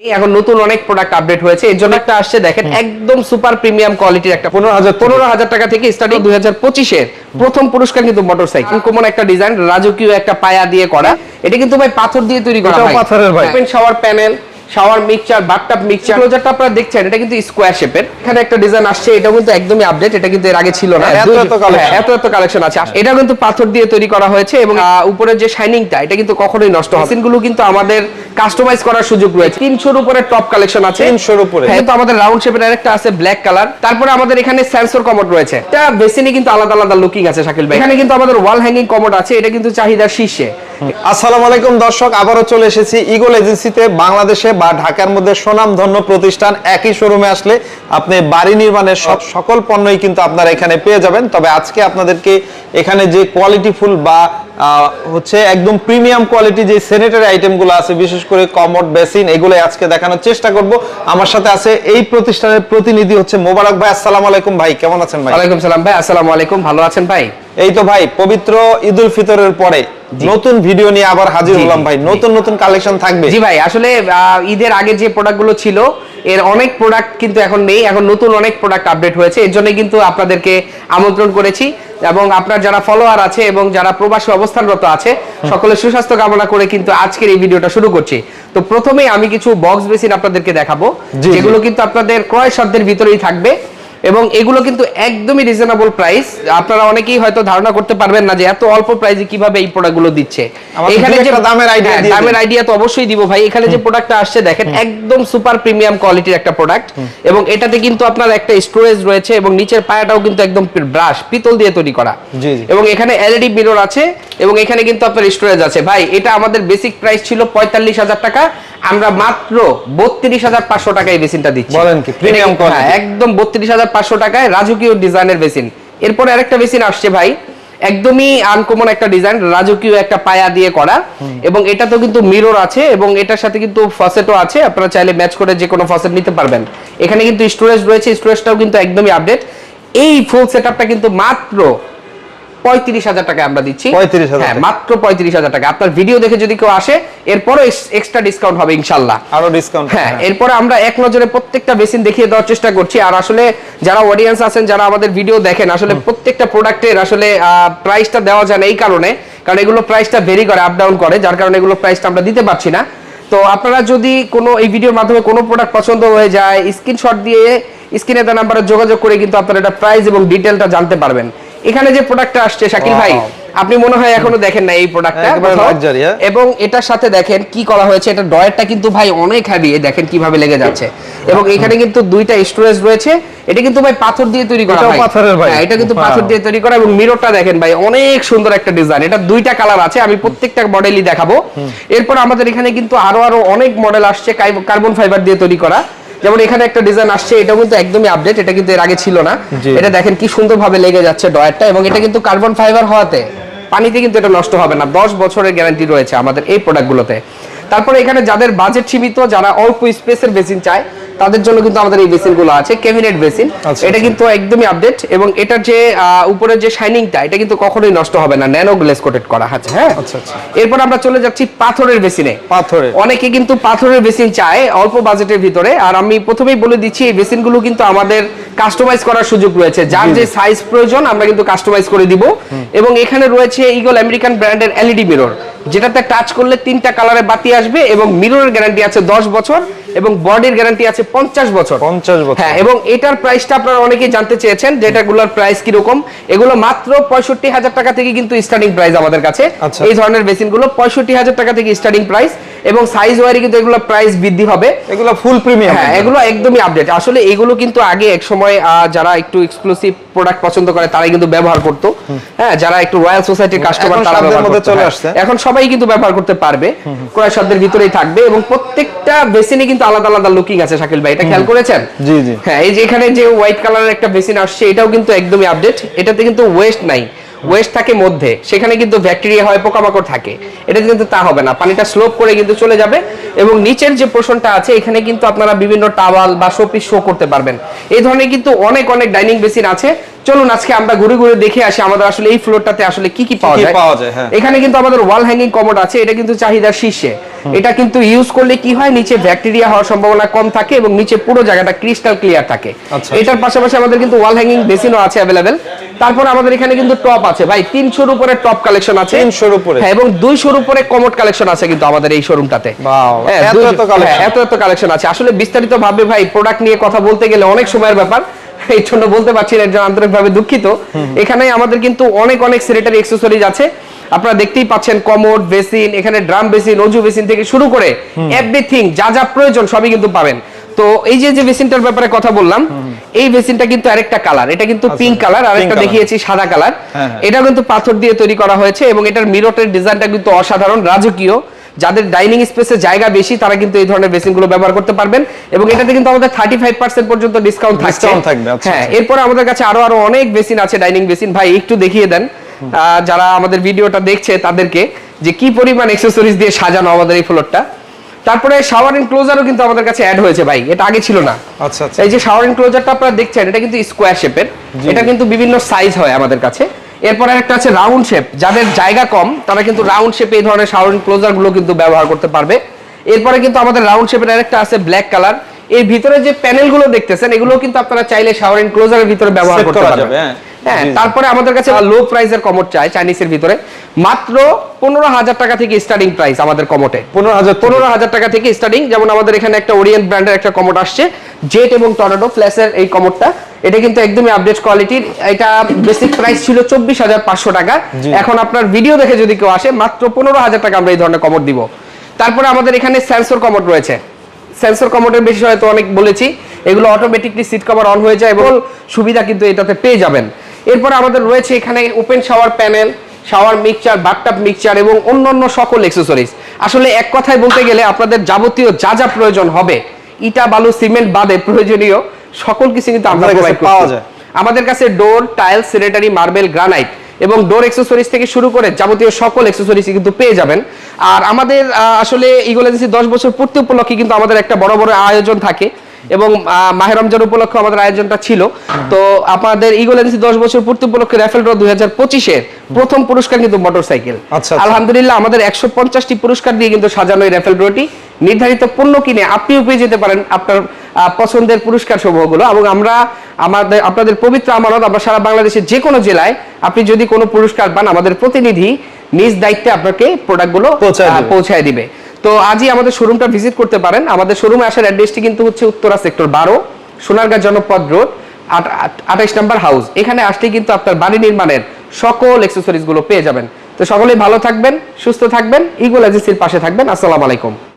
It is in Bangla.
এখন নতুন অনেক প্রোডাক্ট আপডেট হয়েছে। এর জন্য একটা আসছে দেখেন একদম সুপার প্রিমিয়াম কোয়ালিটির একটা পনেরো হাজার পনেরো হাজার টাকা থেকে স্টার্টিং দুই হাজার পঁচিশের। প্রথম পুরস্কার কিন্তু মোটরসাইকেল কোমন একটা ডিজাইন রাজকীয় একটা পায়া দিয়ে করা। এটা কিন্তু ভাই পাথর দিয়ে তৈরি করা পাথরের ভাই। Shower panel shower mixture bathtub mixture ক্লোজারটা আপনারা দেখছেন এটা কিন্তু স্কোয়ার শেপের এখানে একটা ডিজাইন আসছে এটা কিন্তু একদমই আপডেট এটা কিন্তু এর আগে ছিল না। এত এত collection। হ্যাঁ, এত এত কালেকশন আছে। এটা কিন্তু পাথর দিয়ে তৈরি করা হয়েছে এবং আহ, উপরের যে শাইনিংটা এটা কিন্তু কখনোই নষ্ট হবে গুলো কিন্তু আমাদের কাস্টমাইজ করার সুযোগ রয়েছে। তিনশোর উপরে টপ কালেকশন আছে। 300 র উপরে। হ্যাঁ, কিন্তু আমাদের রাউন্ড শেপের আরেকটা আছে ব্ল্যাক কালার তারপরে আমাদের এখানে সেন্সর কমোড রয়েছে। এটা বেসিনে কিন্তু আলাদা আলাদা লুকিং আছে শাকিল ভাই। এখানে কিন্তু আমাদের ওয়াল হ্যাঙ্গিং কমোড আছে। এটা কিন্তু চাহিদা শীর্ষে। আসসালামু আলাইকুম দর্শক। আবারও চলে এসেছি ইগল এজেন্সিতে বাংলাদেশে বা ঢাকার মধ্যে সুনামধন্য প্রতিষ্ঠান। একই শোরুমে আসলে আপনি বাড়ি নির্মাণের সব সকল পণ্যই কিন্তু আপনারা এখানে পেয়ে যাবেন। তবে আজকে আপনাদেরকে এখানে যে কোয়ালিটিফুল বা হচ্ছে একদম প্রিমিয়াম কোয়ালিটি যে স্যানিটারি আইটেমগুলো আছে বিশেষ করে কমোড বেসিন এগুলো আজকে দেখানোর চেষ্টা করব। আমার সাথে আছে এই প্রতিষ্ঠানের প্রতিনিধি হচ্ছে মোবারক ভাই। আসসালামু আলাইকুম ভাই কেমন আছেন ভাই? ওয়ালাইকুম সালাম ভাই আসসালামু আলাইকুম ভালো আছেন ভাই? এই তো ভাই পবিত্র ঈদুল ফিতরের পরে নতুন ভিডিও নিয়ে আবার হাজির হলাম ভাই। নতুন নতুন কালেকশন থাকবে। জি ভাই আসলে ঈদের আগে যে প্রোডাক্টগুলো ছিল এর অনেক প্রোডাক্ট কিন্তু এখন নেই। এখন নতুন অনেক প্রোডাক্ট আপডেট হয়েছে। এর জন্য কিন্তু আপনাদেরকে আমন্ত্রণ করেছি। এবং আপনার যারা ফলোয়ার আছে এবং যারা প্রবাসী অবস্থানরত আছে সকলের সুস্বাস্থ্য কামনা করে কিন্তু আজকের এই ভিডিওটা শুরু করছি। তো প্রথমেই আমি কিছু বক্স বেসিন আপনাদেরকে দেখাবো। যেগুলো কিন্তু আপনাদের ক্রয় সাধ্যের ভিতরেই থাকবে। এবং এগুলো কিন্তু একদমই রিজনেবল প্রাইস আপনারা অনেকেই হয়তো ধারণা করতে পারবেন না যে এত অল্প প্রাইসে কীভাবে এই প্রোডাক্টগুলো দিচ্ছে। দু একটা দামের idea হ্যাঁ, দামের আইডিয়া তো অবশ্যই দিব ভাই। এখানে যে প্রোডাক্টটা আসছে দেখেন একদম সুপার প্রিমিয়াম কোয়ালিটির একটা প্রোডাক্ট এবং এটাতে কিন্তু আপনার একটা স্টোরেজ রয়েছে এবং নিচের পায়াটাও কিন্তু একদম ব্রাশ পিতল দিয়ে তৈরি করা। এবং এখানে এলইডি মিরর আছে এবং এখানে কিন্তু আপনার স্টোরেজ আছে। ভাই এটা আমাদের বেসিক প্রাইস ছিল পঁয়তাল্লিশ হাজার টাকা। আমরা মাত্র বত্রিশ হাজার পাঁচশো টাকায় বেসিনটা দিচ্ছি। বলেন কি? হ্যাঁ, একদম বত্রিশ হাজার পাঁচশো টাকায় রাজকীয় ডিজাইনের বেসিন। এরপরে আরেকটা বেসিন আসছে ভাই একদমই আনকমন একটা ডিজাইন রাজকীয় একটা পায়া দিয়ে করা। এবং এটা তো কিন্তু মিরর আছে এবং এটার সাথে কিন্তু ফসেটও আছে আপনারা চাইলে ম্যাচ করে যে কোনো ফসেট নিতে পারবেন। এখানে কিন্তু স্টোরেজ রয়েছে স্টোরেজটাও কিন্তু একদমই আপডেট এই ফুল সেটআপটা কিন্তু মাত্র পঁয়ত্রিশ হাজার টাকা আমরা দিচ্ছি। 35,000 হ্যাঁ মাত্র পঁয়ত্রিশ হাজার টাকা। আপনার ভিডিও দেখে যদি কেউ আসে এরপরও এক্সট্রা ডিসকাউন্ট হবে ইনশাল্লাহ আরও ডিসকাউন্ট হ্যাঁ এরপরে আমরা এক নজরে প্রত্যেকটা বেসিন দেখিয়ে দেওয়ার চেষ্টা করছি। আর আসলে যারা অডিয়েন্স আছেন যারা আমাদের ভিডিও দেখেন আসলে প্রত্যেকটা প্রোডাক্টের আসলে প্রাইসটা দেওয়া যায় না এই কারণে। কারণ এগুলো প্রাইসটা ভেরি করে আপ ডাউন করে যার কারণে এগুলো প্রাইসটা আমরা দিতে পারছি না। তো আপনারা যদি কোনো এই ভিডিওর মাধ্যমে কোনো প্রোডাক্ট পছন্দ হয়ে যায় স্ক্রিনশট দিয়ে স্ক্রিনে দেওয়া নাম্বারে যোগাযোগ করে কিন্তু আপনারা এটা প্রাইস এবং ডিটেলটা জানতে পারবেন। এখানে যে প্রোডাক্টটা আসছে শাকিল ভাই আপনি মনে হয় এখনও দেখেন না এই প্রোডাক্টটা হ্যাঁ? এবং এটার সাথে দেখেন কি করা হয়েছে এটা ডয়ারটা কিন্তু ভাই অনেক হ্যাভি দেখেন কীভাবে লেগে যাচ্ছে। এবং এখানে কিন্তু দুইটা স্টোরেজ রয়েছে এটা কিন্তু ভাই পাথর দিয়ে তৈরি করা ভাই পাথরের ভাই। হ্যাঁ, এটা কিন্তু পাথর দিয়ে তৈরি করা এবং মিররটা দেখেন ভাই অনেক সুন্দর একটা ডিজাইন এটা দুইটা কালার আছে আমি প্রত্যেকটা মডেলই দেখাবো। এরপর আমাদের এখানে কিন্তু আরও আরও অনেক মডেল আসছে কার্বন ফাইবার দিয়ে তৈরি করা। যেমন এখানে একটা ডিজাইন আসছে এটা কিন্তু একদমই আপডেট এটা কিন্তু এর আগে ছিল না। এটা দেখেন কি সুন্দরভাবে লেগে যাচ্ছে ডয়ারটা এবং এটা কিন্তু কার্বন ফাইবার হওয়াতে পানিতে কিন্তু এটা নষ্ট হবে না। দশ বছরের গ্যারান্টি রয়েছে আমাদের এই প্রোডাক্টগুলোতে তারপরে এখানে যাদের বাজেট সীমিত যারা অল্প স্পেসের বেসিন চায় তাদের জন্য কিন্তু আমাদের এই বেসিনগুলো আছে ক্যাবিনেট বেসিন আচ্ছা, এটা কিন্তু একদমই আপডেট এবং এটার যে উপরের যে শাইনিংটা এটা কিন্তু কখনোই নষ্ট হবে না ন্যানো গ্লেস কোটেড করা আছে হ্যাঁ? আচ্ছা, আচ্ছা। এরপর আমরা চলে যাচ্ছি পাথরের বেসিনে পাথরের। অনেকে কিন্তু পাথরের বেসিন চায় অল্প বাজেটের ভিতরে আর আমি প্রথমেই বলে দিচ্ছি এই বেসিনগুলো কিন্তু আমাদের কাস্টমাইজ করার সুযোগ রয়েছে। যার যে সাইজ প্রয়োজন আমরা কিন্তু কাস্টমাইজ করে দিব। এবং এখানে রয়েছে ইগল আমেরিকান ব্র্যান্ডের এলইডি মিরর যেটাতে টাচ করলে তিনটা কালারে বাতি আসবে এবং মিররের গ্যারান্টি আছে 10 বছর। এবং বডির গ্যারান্টি আছে 50 বছর। 50 বছর। হ্যাঁ এবং এটার প্রাইসটা আপনারা অনেকেই জানতে চেয়েছেন যে এটাগুলোর প্রাইস কীরকম। এগুলো মাত্র পঁয়ষট্টি হাজার টাকা থেকে কিন্তু স্টার্টিং প্রাইস আমাদের কাছে। আচ্ছা। এই ধরনের বেসিনগুলো পঁয়ষট্টি হাজার টাকা থেকে স্টার্টিং প্রাইস এবং সাইজ ওয়ারি কিন্তু এগুলো প্রাইস বৃদ্ধি হবে। এগুলো ফুল প্রিমিয়াম হ্যাঁ এগুলো একদমই আপডেট আসলে এগুলো কিন্তু আগে এক সময় যারা একটু এক্সক্লুসিভ প্রোডাক্ট পছন্দ করে তারাই কিন্তু ব্যবহার করতো। হ্যাঁ যারা একটু রয়্যাল সোসাইটির কাস্টমার তারা ব্যবহার চলে। আসছে। এখন সবাই কিন্তু ব্যবহার করতে পারবে। ক্রয় শব্দের ভিতরেই থাকবে এবং প্রত্যেকটা বেসিনে কিন্তু আলাদা আলাদা লুকিং আছে শাকিল ভাই এটা খেয়াল করেছেন? জি, জি। হ্যাঁ এই যে এখানে যে হোয়াইট কালারের একটা বেসিন আসছে এটাও কিন্তু একদমই আপডেট এটাতে কিন্তু ওয়েস্ট নাই। ওয়েস্ট থাকে মধ্যে। সেখানে কিন্তু ব্যাকটেরিয়া হয় পোকামাকড় থাকে। এটা কিন্তু তা হবে না। পানিটা স্লোপ করে কিন্তু চলে যাবে এবং নিচের যে পোর্শনটা আছে এখানে কিন্তু আপনারা বিভিন্ন টাওয়াল বা শোপিস শো করতে পারবেন। এই ধরনের কিন্তু অনেক অনেক ডাইনিং বেসিন আছে। চলুন আজকে আমরা ঘুরে ঘুরে দেখে আসি আমাদের আসলে এই ফ্লোরটাতে আসলে কি কি পাওয়া যায়। পাওয়া যায়, হ্যাঁ। এখানে কিন্তু আমাদের ওয়াল হ্যাঙ্গিং কমোড আছে এটা কিন্তু চাহিদার শীর্ষে। এটা কিন্তু ইউজ করলে কি হয়? নিচে ব্যাকটেরিয়া হওয়ার সম্ভাবনা কম থাকে এবং নিচে পুরো জায়গাটা ক্রিস্টাল ক্লিয়ার থাকে। আচ্ছা। এটার পাশাপাশি আমাদের কিন্তু ওয়াল হ্যাঙ্গিং বেসিনও আছে অ্যাভেলেবেল তারপর আমাদের এখানে কিন্তু টপ আছে। ভাই তিনশোর উপরে টপ কালেকশন আছে। 300 র উপরে? হ্যাঁ এবং দুইশোর উপরে কমোড কালেকশন আছে কিন্তু আমাদের এই শোরুমটাতে হ্যাঁ। হ্যাঁ, এত এত কালেকশন আছে। আসলে বিস্তারিত ভাবে ভাই প্রোডাক্ট নিয়ে কথা বলতে গেলে অনেক সময়ের ব্যাপার। এই জন্য বলতে পারছি না এর জন্য আন্তরিকভাবে দুঃখিত। এখানে আমাদের কিন্তু অনেক অনেক স্যানিটারি অ্যাক্সেসরিজ আছে। আপনারা দেখতেই পাচ্ছেন কমোড বেসিন এখানে ড্রাম বেসিন অজু বেসিন থেকে শুরু করে এভরিথিং যা যা প্রয়োজন সবই কিন্তু পাবেন। তো এই যে যে বেসিনটার ব্যাপারে কথা বললাম এই বেসিনটা কিন্তু আরেকটা কালার এটা কিন্তু পিঙ্ক কালার আর pink একটা দেখিয়েছি সাদা কালার হ্যাঁ, হ্যাঁ। এটা কিন্তু পাথর দিয়ে তৈরি করা হয়েছে এবং এটার মিরটের ডিজাইনটা কিন্তু অসাধারণ রাজকীয়। যাদের ডাইনিং স্পেসে জায়গা বেশি তারা কিন্তু এই ধরনের বেসিনগুলো ব্যবহার করতে পারবেন এবং এটাতে কিন্তু আমাদের থার্টি ফাইভ পার্সেন্ট পর্যন্ত ডিসকাউন্ট থাকছে। থাকবে, আচ্ছা, হ্যাঁ আচ্ছা। এরপর আমাদের কাছে আরও আরও অনেক বেসিন আছে ডাইনিং বেসিন ভাই একটু দেখিয়ে দেন যারা আমাদের ভিডিওটা দেখছে তাদেরকে যে কি পরিমাণ এক্সেসরিজ দিয়ে সাজানো আমাদের এই ফ্লোরটা তারপরে শাওয়ার এনক্লোজারও কিন্তু আমাদের কাছে অ্যাড হয়েছে ভাই এটা আগে ছিল না। আচ্ছা আচ্ছা। এই যে শাওয়ার এনক্লোজারটা আপনারা দেখছেন এটা কিন্তু স্কোয়ার শেপের এটা কিন্তু বিভিন্ন সাইজ হয় আমাদের কাছে। এরপর একটা আছে রাউন্ড শেপ যাদের জায়গা কম তারা কিন্তু রাউন্ড শেপে এই ধরনের সাউন্ড ক্লোজারগুলো কিন্তু ব্যবহার করতে পারবে। এরপরে কিন্তু আমাদের রাউন্ড শেপের আরেকটা আছে ব্ল্যাক কালারের ভিতরে যে প্যানেলগুলো দেখতেছেন এগুলো কিন্তু আপনারা চাইলে শাওয়ার ক্লোজারের ভিতরে ব্যবহার করতে করা পারবেন। হ্যাঁ। তারপরে আমাদের কাছে লো প্রাইসের কমোড চাই চাইনিজের ভিতরে। মাত্র পনেরো হাজার টাকা থেকে স্টার্টিং প্রাইস আমাদের কমোটে পনেরো হাজার পনেরো হাজার টাকা থেকে স্টার্টিং যেমন আমাদের এখানে একটা ওরিয়েন্ট ব্র্যান্ডের একটা কমোড আসছে জেট এবং টর্নেডো ফ্ল্যাশের এই কমোডটা এটা কিন্তু একদমই আপডেট কোয়ালিটির এটা বেসিক প্রাইস ছিল চব্বিশ হাজার পাঁচশো টাকা। এখন আপনার ভিডিও দেখে যদি কেউ আসে মাত্র পনেরো হাজার টাকা আমরা এই ধরনের কমোড দিব। তারপরে আমাদের এখানে সেন্সর কমোড রয়েছে। সেন্সর কমোডের বিষয়ে হয়তো অনেক বলেছি। এগুলো অটোমেটিকলি সিট কভার অন হয়ে যায় এবং সুবিধা কিন্তু এটাতে পেয়ে যাবেন। এরপর আমাদের রয়েছে এখানে open shower panel shower mixture bathtub mixture এবং অন্যান্য সকল অ্যাক্সেসরিজ আসলে এক কথায় বলতে গেলে আপনাদের যাবতীয় যা যা প্রয়োজন হবে ইটা বালু সিমেন্ট বাদে প্রয়োজনীয় সকল কিছু কিন্তু আমরা আপনাদের কাছে পাওয়া যায়। আমাদের কাছে door tile sanitary marble granite এবং ডোর অ্যাক্সেসরিজ থেকে শুরু করে যাবতীয় সকল অ্যাক্সেসরিজ কিন্তু পেয়ে যাবেন। আর আমাদের আসলে ইগল এজেন্সি দশ বছর পূর্তি উপলক্ষে কিন্তু আমাদের একটা বড় বড় আয়োজন থাকে এবং মাহে রমজান উপলক্ষে আমাদের আয়োজনটা ছিল। তো আমাদের ইগল এজেন্সি দশ বছর পূর্তি উপলক্ষে র্যাফেল ড্র দুই হাজার পঁচিশের প্রথম পুরস্কার কিন্তু মোটরসাইকেল। আচ্ছা, আচ্ছা। আলহামদুলিল্লাহ আমাদের একশো পঞ্চাশটি পুরস্কার দিয়ে কিন্তু সাজানো এই র্যাফেল ড্রটি। নির্ধারিত পণ্য কিনে আপনিও পেয়ে যেতে পারেন আপনার পছন্দের পুরস্কার সমূহগুলো। এবং আমরা আমাদের আপনাদের পবিত্র আমানত আমরা সারা বাংলাদেশের যে কোনো জেলায় আপনি যদি কোনো পুরস্কার পান আমাদের প্রতিনিধি নিজ দায়িত্বে আপনাকে প্রোডাক্টগুু পৌঁছায় দিবে। তো আজই আমাদের শোরুমটা ভিজিট করতে পারেন। আমাদের শোরুমে আসার অ্যাড্রেসটি কিন্তু হচ্ছে উত্তরা সেক্টর বারো, সোনারগাঁ জনপদ রোড আঠাইশ নাম্বার হাউস এখানে আসলেই কিন্তু আপনার বাড়ি নির্মাণের সকল অ্যাক্সেসরিজগুলো পেয়ে যাবেন। তো সকলেই ভালো থাকবেন, সুস্থ থাকবেন ইগুল এজেন্সির পাশে থাকবেন। আসসালামু আলাইকুম।